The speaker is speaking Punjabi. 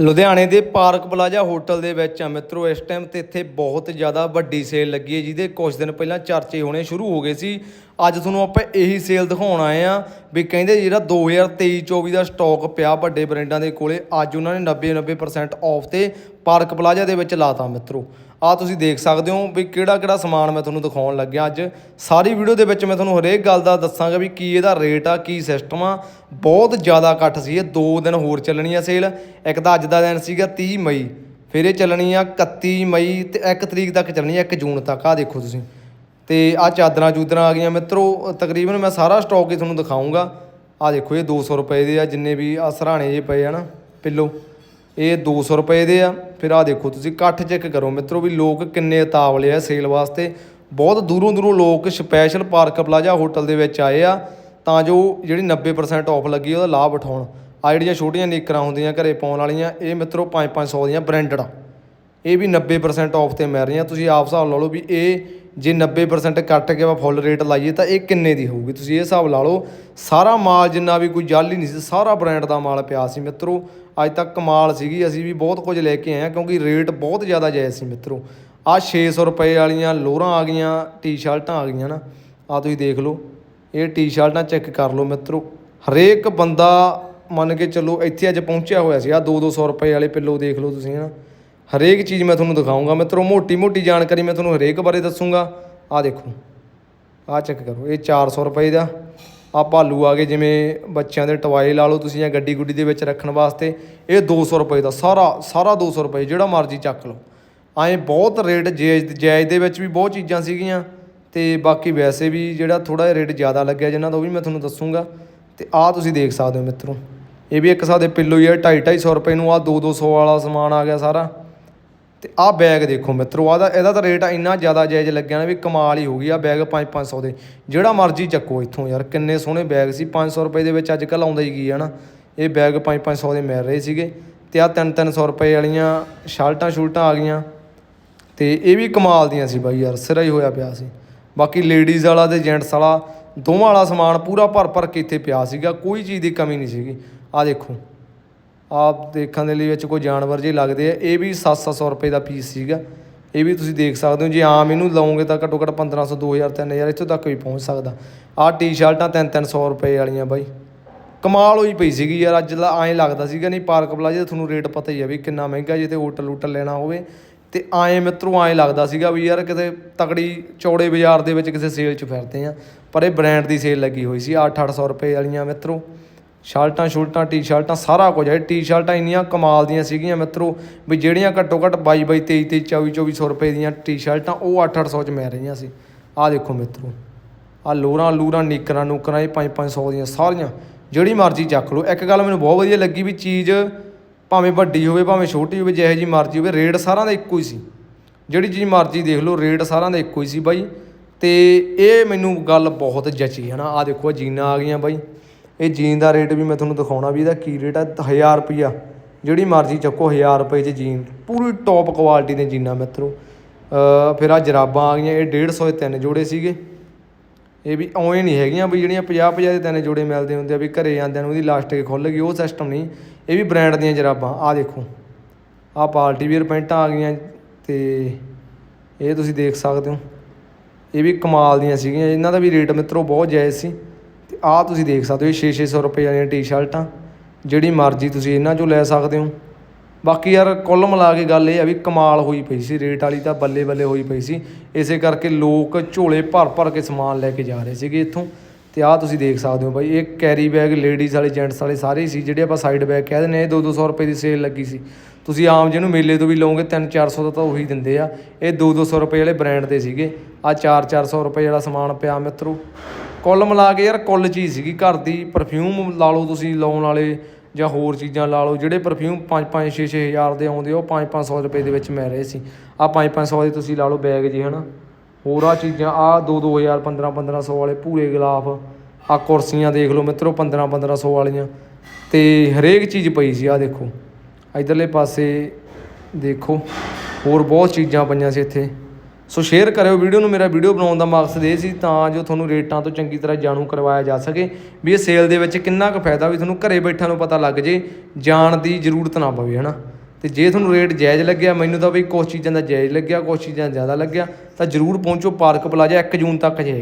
ਲੁਧਿਆਣੇ ਦੇ ਪਾਰਕ ਪਲਾਜ਼ਾ ਹੋਟਲ ਦੇ ਵਿੱਚ ਆ ਮਿੱਤਰੋ, ਇਸ ਟਾਈਮ ਤੇ ਇੱਥੇ ਬਹੁਤ ਜ਼ਿਆਦਾ ਵੱਡੀ ਸੇਲ ਲੱਗੀ ਹੈ, ਜਿਹਦੇ ਕੁਝ ਦਿਨ ਪਹਿਲਾਂ ਚਰਚੇ ਹੋਣੇ ਸ਼ੁਰੂ ਹੋ ਗਏ ਸੀ। ਅੱਜ ਤੁਹਾਨੂੰ ਆਪਾਂ ਇਹੀ ਸੇਲ ਦਿਖਾਉਣ ਆਏ ਆ ਵੀ ਕਹਿੰਦੇ ਜਿਹੜਾ 2023-24 ਦਾ ਸਟਾਕ ਪਿਆ ਵੱਡੇ ਬ੍ਰਾਂਡਾਂ ਦੇ ਕੋਲੇ, ਅੱਜ ਉਹਨਾਂ ਨੇ 90-90% ਆਫ ਤੇ ਪਾਰਕ ਪਲਾਜ਼ਾ ਦੇ ਵਿੱਚ ਲਾਤਾ ਮਿੱਤਰੋ। ਆ ਤੁਸੀਂ ਦੇਖ ਸਕਦੇ ਹੋ ਵੀ ਕਿਹੜਾ ਕਿਹੜਾ ਸਮਾਨ ਮੈਂ ਤੁਹਾਨੂੰ ਦਿਖਾਉਣ ਲੱਗਿਆ ਅੱਜ। ਸਾਰੀ ਵੀਡੀਓ ਦੇ ਵਿੱਚ ਮੈਂ ਤੁਹਾਨੂੰ ਹਰੇਕ ਗੱਲ ਦਾ ਦੱਸਾਂਗਾ ਵੀ ਕੀ ਇਹਦਾ ਰੇਟ ਆ, ਕੀ ਸਿਸਟਮ ਆ। ਬਹੁਤ ਜ਼ਿਆਦਾ ਇਕੱਠ ਸੀ ਇਹ 2 ਦਿਨ ਹੋਰ ਚੱਲਣੀ ਆ ਸੇਲ ਇੱਕ ਤਾਂ ਅੱਜ ਦਾ ਦਿਨ ਸੀਗਾ 30 ਮਈ, ਫਿਰ ਇਹ ਚੱਲਣੀ ਆ 31 ਮਈ ਤੇ 1 ਤਰੀਕ ਤੱਕ ਚੱਲਣੀ ਆ 1 ਜੂਨ ਤੱਕ। ਆ ਦੇਖੋ ਤੁਸੀਂ। ਤੇ ਆ ਚਾਦਰਾਂ ਚੂਦਰਾਂ ਆ ਗਈਆਂ। ਮਿੱਤਰੋ, ਤਕਰੀਬਨ ਮੈਂ ਸਾਰਾ ਸਟਾਕ ਹੀ ਤੁਹਾਨੂੰ ਦਿਖਾਉਂਗਾ ਆ ਦੇਖੋ ਇਹ 200 ਰੁਪਏ ਦੇ ਆ, ਜਿੰਨੇ ਵੀ ਆ ਸਰਾਣੇ ਜੇ ਪਏ ਆ ਨਾ, ਪਿੱਲੋ। ਇਹ 200 ਰੁਪਏ ਦੇ ਆ। ਫਿਰ ਆ ਦੇਖੋ ਤੁਸੀਂ ਇਕੱਠ ਚੈੱਕ ਕਰੋ ਮਿੱਤਰੋ ਵੀ ਲੋਕ ਕਿੰਨੇ ਤਾਵਲੇ ਆ ਸੇਲ ਵਾਸਤੇ। ਬਹੁਤ ਦੂਰੋਂ ਦੂਰੋਂ ਲੋਕ ਸਪੈਸ਼ਲ ਪਾਰਕ ਪਲਾਜ਼ਾ ਹੋਟਲ ਦੇ ਵਿੱਚ ਆਏ ਆ, ਤਾਂ ਜੋ ਜਿਹੜੀ 90% ਆਫ ਲੱਗੀ ਉਹਦਾ ਲਾਭ ਉਠਾਉਣ। ਆ ਜਿਹੜੀਆਂ ਛੋਟੀਆਂ ਨੀਕਰਾਂ ਹੁੰਦੀਆਂ ਘਰੇ ਪਾਉਣ ਵਾਲੀਆਂ, ਇਹ ਮਿੱਤਰੋ 5-500 ਦੀਆਂ ਬ੍ਰਾਂਡਡ ਆ। ਇਹ ਵੀ 90% ਆਫ ਤੇ ਮਿਲ ਰਹੀਆਂ। ਤੁਸੀਂ ਆਪ ਹਿਸਾਬ ਲਾ ਲਓ ਵੀ ਇਹ ਜੇ 90% ਕੱਟ ਕੇ ਆਪਾਂ ਫੁੱਲ ਰੇਟ ਲਾਈਏ ਤਾਂ ਇਹ ਕਿੰਨੇ ਦੀ ਹੋਊਗੀ? ਤੁਸੀਂ ਇਹ ਹਿਸਾਬ ਲਾ ਲਓ, ਸਾਰਾ ਮਾਲ ਜਿੰਨਾ ਵੀ ਕੋਈ ਜਲ ਹੀ ਨਹੀਂ ਸੀ, ਸਾਰਾ ਬ੍ਰਾਂਡ ਦਾ ਮਾਲ ਪਿਆ ਸੀ ਮਿੱਤਰੋ। ਅੱਜ ਤੱਕ ਕਮਾਲ ਸੀਗੀ, ਅਸੀਂ ਵੀ ਬਹੁਤ ਕੁਝ ਲੈ ਕੇ ਆਏ ਆ ਕਿਉਂਕਿ ਰੇਟ ਬਹੁਤ ਜ਼ਿਆਦਾ ਜਾਇਜ਼ ਸੀ ਮਿੱਤਰੋ। ਆ 600 ਰੁਪਏ ਵਾਲੀਆਂ ਲੋਰਾਂ ਆ ਗਈਆਂ ਟੀ-ਸ਼ਰਟਾਂ ਆ ਗਈਆਂ ਨਾ ਆ ਤੁਸੀਂ ਦੇਖ ਲਓ। ਇਹ ਟੀ-ਸ਼ਰਟਾਂ ਚੈੱਕ ਕਰ ਲਓ ਮਿੱਤਰੋ। ਹਰੇਕ ਬੰਦਾ ਮੰਨ ਕੇ ਚੱਲੋ ਇੱਥੇ ਅੱਜ ਪਹੁੰਚਿਆ ਹੋਇਆ ਸੀ ਆ 2-200 ਰੁਪਏ ਵਾਲੇ ਪਿੱਲੋ ਦੇਖ ਲਓ ਤੁਸੀਂ, ਹਨਾ। ਹਰੇਕ ਚੀਜ਼ ਮੈਂ ਤੁਹਾਨੂੰ ਦਿਖਾਉਂਗਾ ਮਿੱਤਰੋ ਮੋਟੀ ਮੋਟੀ ਜਾਣਕਾਰੀ ਮੈਂ ਤੁਹਾਨੂੰ ਹਰੇਕ ਬਾਰੇ ਦੱਸੂਗਾ। ਆ ਦੇਖੋ ਆ ਚੈੱਕ ਕਰੋ, ਇਹ 400 ਰੁਪਏ ਦਾ। ਆ ਭਾਲੂ ਆ ਗਏ, ਜਿਵੇਂ ਬੱਚਿਆਂ ਦੇ ਟਵਾਏ ਲਾ ਲਓ ਤੁਸੀਂ ਜਾਂ ਗੱਡੀ ਗੁੱਡੀ ਦੇ ਵਿੱਚ ਰੱਖਣ ਵਾਸਤੇ, ਇਹ 200 ਰੁਪਏ ਦਾ, ਸਾਰਾ ਸਾਰਾ 200 ਰੁਪਏ, ਜਿਹੜਾ ਮਰਜ਼ੀ ਚੱਕ ਲਓ। ਐਂ ਬਹੁਤ ਰੇਟ ਜਾਇਜ਼ ਜਾਇਜ਼ ਦੇ ਵਿੱਚ ਵੀ ਬਹੁਤ ਚੀਜ਼ਾਂ ਸੀਗੀਆਂ, ਤੇ ਬਾਕੀ ਵੈਸੇ ਵੀ ਜਿਹੜਾ ਥੋੜਾ ਜਿਹਾ ਰੇਟ ਜ਼ਿਆਦਾ ਲੱਗਿਆ ਜਿਨ੍ਹਾਂ ਦਾ, ਉਹ ਵੀ ਮੈਂ ਤੁਹਾਨੂੰ ਦੱਸੂਗਾ। ਤੇ ਆਹ ਤੁਸੀਂ ਦੇਖ ਸਕਦੇ ਹੋ ਮਿੱਤਰੋ, ਇਹ ਵੀ ਇੱਕ ਹਿਸਾਬ ਦੇ ਪਿੱਲੋ ਹੀ ਹੈ 2.5 250 ਰੁਪਏ ਨੂੰ ਆ 2 200 ਵਾਲਾ ਸਮਾਨ ਆ ਗਿਆ ਸਾਰਾ। ਤੇ ਆਹ ਬੈਗ ਦੇਖੋ ਮਿੱਤਰੋ, ਆਹ ਇਹਦਾ ਤਾਂ ਰੇਟ ਇੰਨਾ ਜ਼ਿਆਦਾ ਜਾਇਜ਼ ਲੱਗਿਆ ਨਾ ਵੀ ਕਮਾਲ ਹੀ ਹੋ ਗਈ ਆ ਬੈਗ 5-500 ਦੇ। ਜਿਹੜਾ ਮਰਜ਼ੀ ਚੱਕੋ ਇੱਥੋਂ ਯਾਰ, ਕਿੰਨੇ ਸੋਹਣੇ ਬੈਗ ਸੀ 500 ਰੁਪਏ ਦੇ ਵਿੱਚ ਅੱਜ ਕੱਲ੍ਹ ਆਉਂਦਾ ਹੀ ਕੀ ਹੈ ਨਾ। ਇਹ ਬੈਗ 5-500 ਦੇ ਮਿਲ ਰਹੇ ਸੀਗੇ ਤੇ ਆਹ 3-300 ਰੁਪਏ ਵਾਲੀਆਂ ਸ਼ਰਟਾਂ ਸ਼ੁਲਟਾਂ ਆ ਗਈਆਂ। ਤੇ ਇਹ ਵੀ ਕਮਾਲ ਦੀਆਂ ਸੀ ਬਾਈ ਯਾਰ, ਸਿਰਾ ਹੀ ਹੋਇਆ ਪਿਆ ਸੀ। ਬਾਕੀ ਲੇਡੀਜ਼ ਵਾਲਾ ਤੇ ਜੈਂਟਸ ਵਾਲਾ, ਦੋਵਾਂ ਵਾਲਾ ਸਮਾਨ ਪੂਰਾ ਭਰ ਭਰ ਕੇ ਇੱਥੇ ਪਿਆ ਸੀਗਾ, ਕੋਈ ਚੀਜ਼ ਦੀ ਕਮੀ ਨਹੀਂ ਸੀਗੀ। ਆਹ ਦੇਖੋ। ਆਪ ਦੇਖਣ ਦੇ ਲਈ ਵਿੱਚ ਕੋਈ ਜਾਨਵਰ ਜੇ ਲੱਗਦੇ ਆ। ਇਹ ਵੀ 7-700 ਰੁਪਏ ਦਾ ਪੀਸ ਸੀਗਾ। ਇਹ ਵੀ ਤੁਸੀਂ ਦੇਖ ਸਕਦੇ ਹੋ। ਜੇ ਆਮ ਇਹਨੂੰ ਲਾਉਂਗੇ ਤਾਂ ਘੱਟੋ ਘੱਟ 1500 2000 3000 ਇੱਥੋਂ ਤੱਕ ਵੀ ਪਹੁੰਚ ਸਕਦਾ। ਆਹ ਟੀ-ਸ਼ਰਟਾਂ 3-300 ਰੁਪਏ ਵਾਲੀਆਂ ਬਾਈ। ਕਮਾਲ ਹੋਈ ਪਈ ਸੀਗੀ ਯਾਰ, ਅੱਜ ਦਾ ਐਂ ਲੱਗਦਾ ਸੀਗਾ ਨਹੀਂ ਪਾਰਕ ਪਲਾਜੇ ਦਾ ਤੁਹਾਨੂੰ ਰੇਟ ਪਤਾ ਹੀ ਆ ਵੀ ਕਿੰਨਾ ਮਹਿੰਗਾ ਜੇ ਤੇ ਹੋਟਲ ਹੋਟਲ ਲੈਣਾ ਹੋਵੇ। ਤੇ ਐਂ ਮਿੱਤਰੋ ਐਂ ਲੱਗਦਾ ਸੀਗਾ ਵੀ ਯਾਰ ਕਿਤੇ ਤਕੜੀ ਚੌੜੇ ਬਾਜ਼ਾਰ ਦੇ ਵਿੱਚ ਕਿਸੇ ਸੇਲ 'ਚ ਫਿਰਦੇ ਆ। ਪਰ ਇਹ ਬ੍ਰਾਂਡ ਦੀ ਸੇਲ ਲੱਗੀ ਹੋਈ ਸੀ 8-800 ਰੁਪਏ ਵਾਲੀਆਂ ਮਿੱਤਰੋ। ਸ਼ਰਟਾਂ ਸ਼ੁਲਟਾਂ ਟੀ-ਸ਼ਰਟਾਂ, ਸਾਰਾ ਕੁਝ ਹੈ। ਟੀ-ਸ਼ਰਟਾਂ ਇੰਨੀਆਂ ਕਮਾਲ ਦੀਆਂ ਸੀਗੀਆਂ ਮਿੱਤਰੋ, ਵੀ ਜਿਹੜੀਆਂ ਘੱਟੋ ਘੱਟ 22 22 23 23 24 2400 ਰੁਪਏ ਦੀਆਂ ਟੀ-ਸ਼ਰਟਾਂ, ਉਹ 8-800 ਚ ਮਿਲ ਰਹੀਆਂ ਸੀ। ਆਹ ਦੇਖੋ ਮਿੱਤਰੋ, ਆਹ ਲੋਰਾਂ ਲੂਰਾਂ, ਨੀਕਰਾਂ ਨੂਕਰਾਂ, ਇਹ 5-500 ਦੀਆਂ ਸਾਰੀਆਂ, ਜਿਹੜੀ ਮਰਜ਼ੀ ਚੱਕ ਲਓ। ਇੱਕ ਗੱਲ ਮੈਨੂੰ ਬਹੁਤ ਵਧੀਆ ਲੱਗੀ ਵੀ ਚੀਜ਼ ਭਾਵੇਂ ਵੱਡੀ ਹੋਵੇ, ਭਾਵੇਂ ਛੋਟੀ ਹੋਵੇ, ਜਿਹੇ ਜੀ ਮਰਜ਼ੀ ਹੋਵੇ, ਰੇਟ ਸਾਰਿਆਂ ਦਾ ਇੱਕੋ ਹੀ ਸੀ। ਜਿਹੜੀ ਚੀਜ਼ ਮਰਜ਼ੀ ਦੇਖ ਲਓ, ਰੇਟ ਸਾਰਿਆਂ ਦਾ ਇੱਕੋ ਹੀ ਸੀ ਬਾਈ। ਤੇ ਇਹ ਮੈਨੂੰ ਗੱਲ ਬਹੁਤ ਜਚੀ ਹੈ ਨਾ। ਆਹ ਦੇਖੋ ਜੀਨਾਂ ਆ ਗਈਆਂ ਬਾਈ। ਇਹ ਜੀਨ ਦਾ ਰੇਟ ਵੀ ਮੈਂ ਤੁਹਾਨੂੰ ਦਿਖਾਉਣਾ ਵੀ ਇਹਦਾ ਕੀ ਰੇਟ ਆ 1000 ਰੁਪਿਆ ਜਿਹੜੀ ਮਰਜ਼ੀ ਚੱਕੋ 1000 ਰੁਪਏ 'ਚ ਜੀਨ। ਪੂਰੀ ਟੌਪ ਕੁਆਲਿਟੀ ਦੇ ਜੀਨਾਂ ਮਿੱਤਰੋ ਫਿਰ ਆ ਜਰਾਬਾਂ ਆ ਗਈਆਂ, ਇਹ 150 ਦੇ ਤਿੰਨ ਜੋੜੇ ਸੀਗੇ। ਇਹ ਵੀ ਉਵੇਂ ਨਹੀਂ ਹੈਗੀਆਂ ਵੀ ਜਿਹੜੀਆਂ 50 50 ਦੇ ਤਿੰਨ ਜੋੜੇ ਮਿਲਦੇ ਹੁੰਦੇ ਆ ਵੀ ਘਰੇ ਜਾਂਦਿਆਂ ਨੂੰ ਉਹਦੀ ਲਾਸਟਿਕ ਖੁੱਲ ਗਈ, ਉਹ ਸਿਸਟਮ ਨਹੀਂ। ਇਹ ਵੀ ਬ੍ਰਾਂਡ ਦੀਆਂ ਜਰਾਬਾਂ ਆ ਦੇਖੋ। ਆ ਪਾਰਟੀ ਵੀਅਰ ਪੈਂਟਾਂ ਆ ਗਈਆਂ ਤੇ ਇਹ ਤੁਸੀਂ ਦੇਖ ਸਕਦੇ ਹੋ। ਇਹ ਵੀ ਕਮਾਲ ਦੀਆਂ ਸੀਗੀਆਂ, ਇਹਨਾਂ ਦਾ ਵੀ ਰੇਟ ਮਿੱਤਰੋ ਬਹੁਤ ਜਾਇਜ਼ ਸੀ। ਆਹ ਤੁਸੀਂ ਦੇਖ ਸਕਦੇ ਹੋ 6-600 ਰੁਪਏ ਵਾਲੀਆਂ ਟੀ-ਸ਼ਰਟਾਂ, ਜਿਹੜੀ ਮਰਜ਼ੀ ਤੁਸੀਂ ਇਹਨਾਂ ਚੋਂ ਲੈ ਸਕਦੇ ਹੋ। ਬਾਕੀ ਯਾਰ ਕੁੱਲ ਮਿਲਾ ਕੇ ਗੱਲ ਇਹ ਆ ਵੀ ਕਮਾਲ ਹੋਈ ਪਈ ਸੀ, ਰੇਟ ਵਾਲੀ ਤਾਂ ਬੱਲੇ ਬੱਲੇ ਹੋਈ ਪਈ ਸੀ। ਇਸੇ ਕਰਕੇ ਲੋਕ ਝੋਲੇ ਭਰ ਭਰ ਕੇ ਸਮਾਨ ਲੈ ਕੇ ਜਾ ਰਹੇ ਸੀਗੇ ਇੱਥੋਂ। ਤੇ ਆਹ ਤੁਸੀਂ ਦੇਖ ਸਕਦੇ ਹੋ ਬਾਈ, ਇਹ ਕੈਰੀ ਬੈਗ ਲੇਡੀਜ਼ ਵਾਲੇ ਜੈਂਟਸ ਵਾਲੇ ਸਾਰੇ ਸੀ, ਜਿਹੜੇ ਆਪਾਂ ਸਾਈਡ ਬੈਗ ਕਹਿ ਦਿੰਦੇ ਆ, ਇਹ 2-200 ਰੁਪਏ ਦੀ ਸੇਲ ਲੱਗੀ ਸੀ। ਤੁਸੀਂ ਆਮ ਜਿਹਨੂੰ ਮੇਲੇ ਤੋਂ ਵੀ ਲਓਗੇ 3-400 ਦਾ ਤਾਂ ਉਹੀ ਦਿੰਦੇ ਆ। ਇਹ 2-200 ਰੁਪਏ ਵਾਲੇ ਬ੍ਰਾਂਡ ਦੇ ਸੀਗੇ। ਆ 4-400 ਰੁਪਏ ਵਾਲਾ ਸਮਾਨ ਪਿਆ ਮਿੱਤਰੋ। ਕੁੱਲ ਮਿਲਾ ਕੇ ਯਾਰ ਕੁੱਲ ਚੀਜ਼ ਸੀਗੀ ਘਰ ਦੀ ਪਰਫਿਊਮ ਲਾ ਲਓ ਤੁਸੀਂ ਲਾਉਣ ਵਾਲੇ ਜਾਂ ਹੋਰ ਚੀਜ਼ਾਂ ਲਾ ਲਓ, ਜਿਹੜੇ ਪਰਫਿਊਮ 5-5 6-6 ਹਜ਼ਾਰ ਦੇ ਆਉਂਦੇ ਉਹ 5-500 ਰੁਪਏ ਦੇ ਵਿੱਚ ਮਿਲ ਰਹੇ ਸੀ। ਆ 5-500 ਦੇ ਤੁਸੀਂ ਲਾ ਲਓ ਬੈਗ ਜੀ, ਹਨਾ। ਹੋਰ ਆ ਚੀਜ਼ਾਂ ਆ 2-2 ਹਜ਼ਾਰ 15-1500 ਵਾਲੇ ਪੂਰੇ ਗਲਾਫ ਆ ਕੁਰਸੀਆਂ ਦੇਖ ਲਓ ਮਿੱਤਰੋ 15-1500 ਵਾਲੀਆਂ। ਤੇ ਹਰੇਕ ਚੀਜ਼ ਪਈ ਸੀ ਆ ਦੇਖੋ। ਇਧਰਲੇ ਪਾਸੇ ਦੇਖੋ, ਹੋਰ ਬਹੁਤ ਚੀਜ਼ਾਂ ਪਈਆਂ ਸੀ ਇੱਥੇ। ਸੋ ਸ਼ੇਅਰ ਕਰਿਓ ਵੀਡੀਓ ਨੂੰ ਮੇਰਾ ਵੀਡੀਓ ਬਣਾਉਣ ਦਾ ਮਕਸਦ ਇਹ ਸੀ ਤਾਂ ਜੋ ਤੁਹਾਨੂੰ ਰੇਟਾਂ ਤੋਂ ਚੰਗੀ ਤਰ੍ਹਾਂ ਜਾਣੂ ਕਰਵਾਇਆ ਜਾ ਸਕੇ ਵੀ ਇਹ ਸੇਲ ਦੇ ਵਿੱਚ ਕਿੰਨਾ ਕੁ ਫਾਇਦਾ ਵੀ ਤੁਹਾਨੂੰ ਘਰੇ ਬੈਠਿਆਂ ਨੂੰ ਪਤਾ ਲੱਗ ਜੇ, ਜਾਣ ਦੀ ਜ਼ਰੂਰਤ ਨਾ ਪਵੇ, ਹਨਾ? ਤੇ ਜੇ ਤੁਹਾਨੂੰ ਰੇਟ ਜਾਇਜ਼ ਲੱਗਿਆ, ਮੈਨੂੰ ਤਾਂ ਬਈ ਕੁਝ ਚੀਜ਼ਾਂ ਦਾ ਜਾਇਜ਼ ਲੱਗਿਆ ਕੁਝ ਚੀਜ਼ਾਂ ਦਾ ਜ਼ਿਆਦਾ ਲੱਗਿਆ, ਤਾਂ ਜਰੂਰ ਪਹੁੰਚੋ ਪਾਰਕ ਪਲਾਜ਼ਾ 1 ਜੂਨ ਤੱਕ ਜੇ।